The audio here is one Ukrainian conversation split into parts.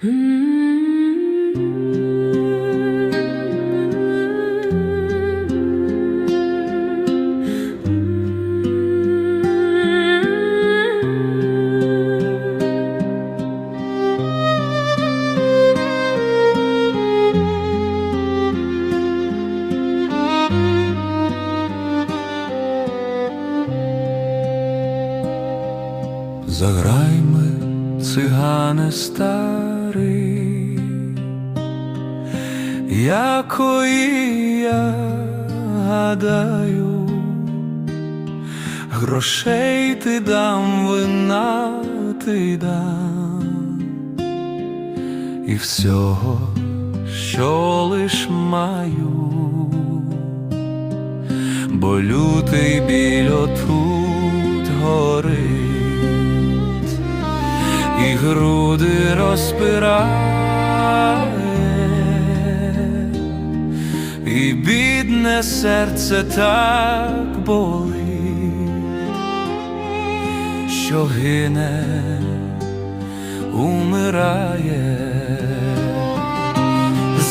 Заграй ми, цигане старий, якої я гадаю, грошей ти дам, вина ти дам, і всього, що лиш маю, бо лютий біль отут горить груди розпирає, і бідне серце так болить, що гине, умирає.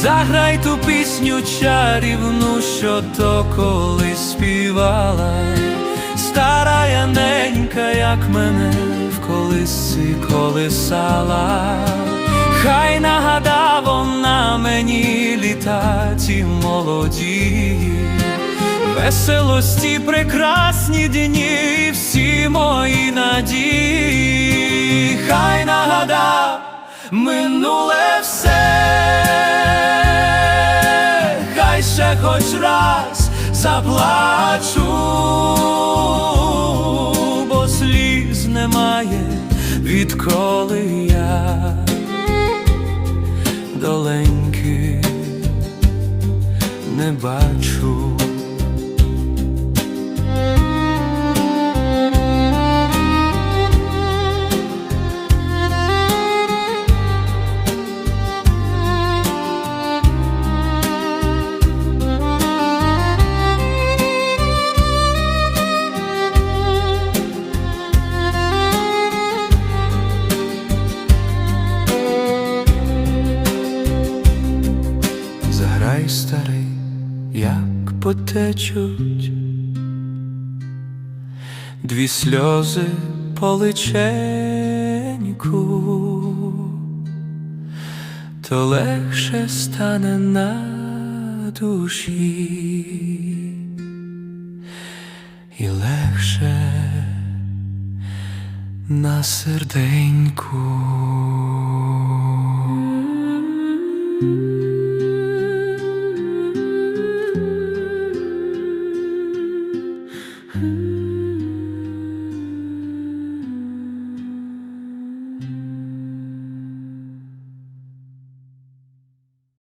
Заграй ту пісню чарівну, що то колись співала, стара яненька, як мене в колисці колисала, хай нагада вона мені літа ті молоді, веселості, прекрасні дні, всі мої надії, хай нагада минуле все, хай ще хоч раз заплачу, немає, відколи я доленьки не бачу. Як потечуть. Дві сльози по личеньку, то легше стане на душі. І легше на серденьку.